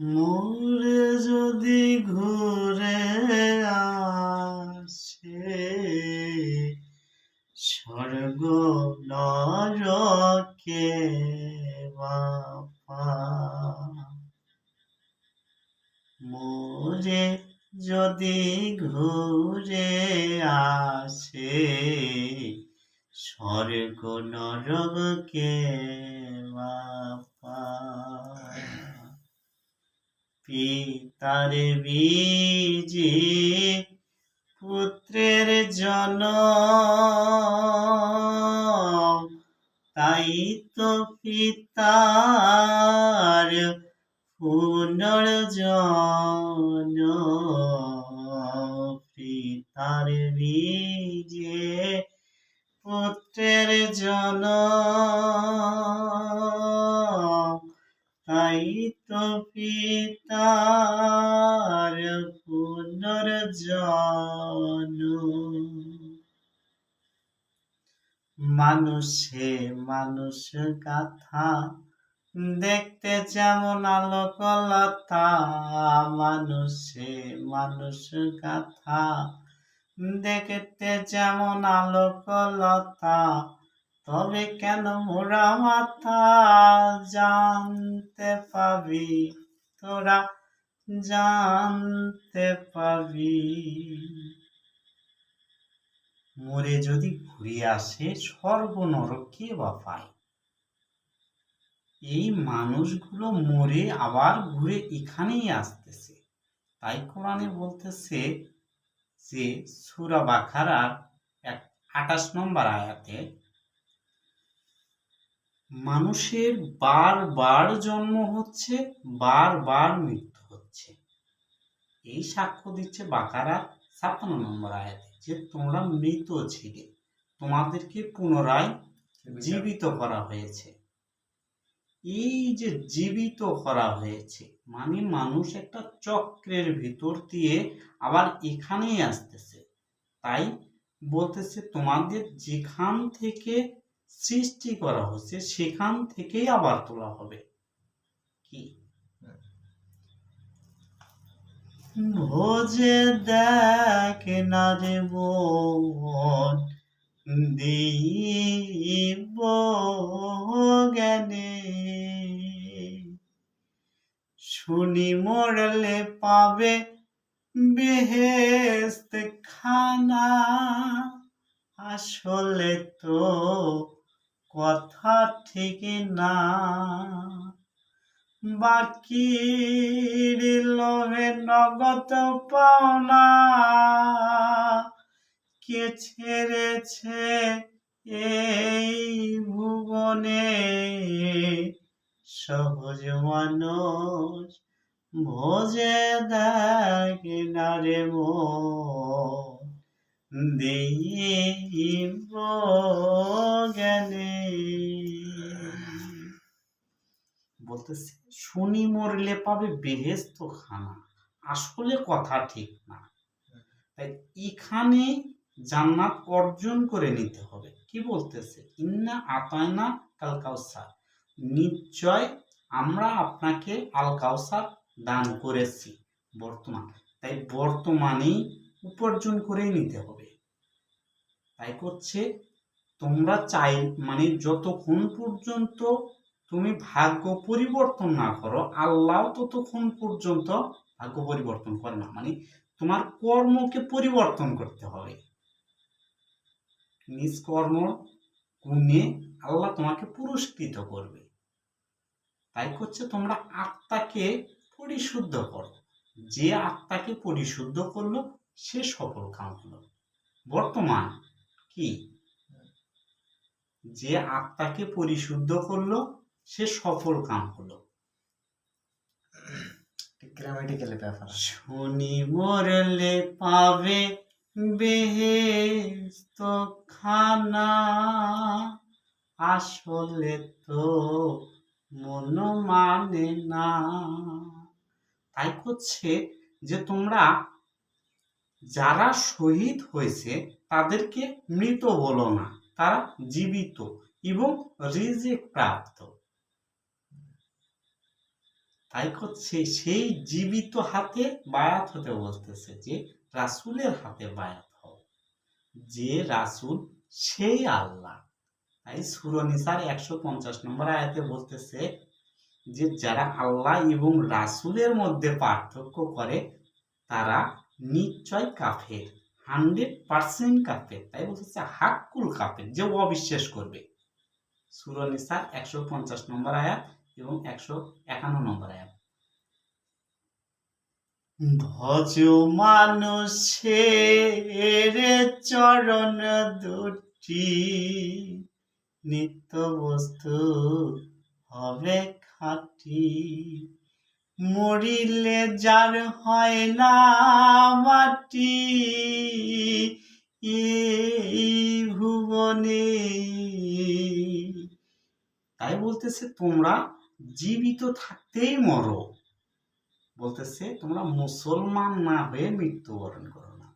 মোরে যদি ঘুরে আসে স্বর্গ নরকে বাপা। মোরে যদি ঘুরে আসে স্বর্গ নরকে বাপা। পিতার বীজে পুত্রের জন তাই তো পিতার পুনর্জন পিতার বীজে পুত্রের জন তাই তো পিতার পুনর্জন মানুষে মানুষ কথা দেখতে যেমন আলোকলতা, মানুষে মানুষ কথা দেখতে যেমন আলোকলতা তবে কেন মোরা মাথা জানতে পাবি? তোরা জানতে পাবি। মরে যদি ঘুরে আসে স্বর্গ নরক কে বা পায়? এই মানুষগুলো মরে আবার ঘুরে এখানেই আসতেছে। তাই কোরআনে বলতেছে যে, সুরা বাখারার এক আঠাশ নম্বর আয়াতে মানুষের বারবার জন্ম হচ্ছে, বারবার মৃত্যু হচ্ছে। এই সাক্ষ্য দিচ্ছে বাকারা ছাপ্পান্ন নম্বর আয়াতে যে তোমরা মৃত ছিলে, তোমাদেরকে পুনরায় জীবিত করা হয়েছে। এই যে জীবিত করা হয়েছে মানে মানুষ একটা চক্রের ভিতর দিয়ে আবার এখানেই আসতেছে। তাই বলতেছে তোমাদের যেখান থেকে সৃষ্টি করা হচ্ছে, সেখান থেকেই আবার তোলা হবে। কি? ভোজে দেখ না রে বোন দিব জ্ঞানে। শুনি মরলে পাবে বেহেস্ত খানা আসলে তো কথা ঠিক না। বাকি লোভে নগদ পাওনা। কে ছেড়েছে এই ভুবনে? সহজ মানুষ ভোজে দেখ না রে মন। দিব জ্ঞানে বলতেছে, শুনি মরলে পাবে বেহেস্ত খানা। আসলে কথা ঠিক না। তাই এখানে জান্নাত অর্জন করে নিতে হবে। কি বলতেছে? ইন্না আতায়না কাল নিশ্চয় আমরা আপনাকে আল কাউসার দান করেছি বর্তমান। তাই বর্তমানেই উপার্জন করেই নিতে হবে। তাই করছে, তোমরা চাই মানে যতক্ষণ পর্যন্ত তুমি ভাগ্য পরিবর্তন না করো, আল্লাহ ততক্ষণ পর্যন্ত ভাগ্য পরিবর্তন করে না। মানে তোমার কর্মকে পরিবর্তন করতে হবে। নিজ কর্ম গুণে আল্লাহ তোমাকে পুরস্কৃত করবে। তাই করছে, তোমরা আত্মাকে পরিশুদ্ধ করো। যে আত্মাকে পরিশুদ্ধ করল সে সফল কাম হলো। বর্তমান কি? যে আত্মাকে পরিশুদ্ধ করল সে সফল কাম হলো। গ্রামাটিক্যাল ব্যাপার শনি মরলে পাবে বেহেস্ত খানা আসলে তো মন মানে না। তাই করছে যে তোমরা যারা শহীদ হয়েছে, তাদেরকে মৃত বলো না। তারা জীবিত এবং রিজিক প্রাপ্ত। তাই করছে সেই জীবিত হাতে বায়াত হতে বলতেছে যে, রাসূলের হাতে বায়াত হও। যে রাসূল, সেই আল্লাহ। তাই সুরনিসার একশো পঞ্চাশ নম্বর আয়াতে বলতেছে যে, যারা আল্লাহ এবং রাসূলের মধ্যে পার্থক্য করে, তারা নিশ্চয় কাফের, হান্ড্রেড পার্সেন্ট কাফের, তাই বলতেছে হাক্কুল কাফের, যে অবিশ্বাস করবে। সুরনিসার একশো পঞ্চাশ নম্বর আয়াত এবং একশো একান্ন নম্বর আয়াত। ভজ মানুষের চরণ দুটি, নিত্য বস্তু হবে খাটি। মরিলে যার হয় না মাটি এই ভুবনে। তাই বলতেছে, তোমরা জীবিত থাকতেই মরো। বলতেছে, তোমরা মুসলমান না হয়ে মৃত্যুবরণ করো না।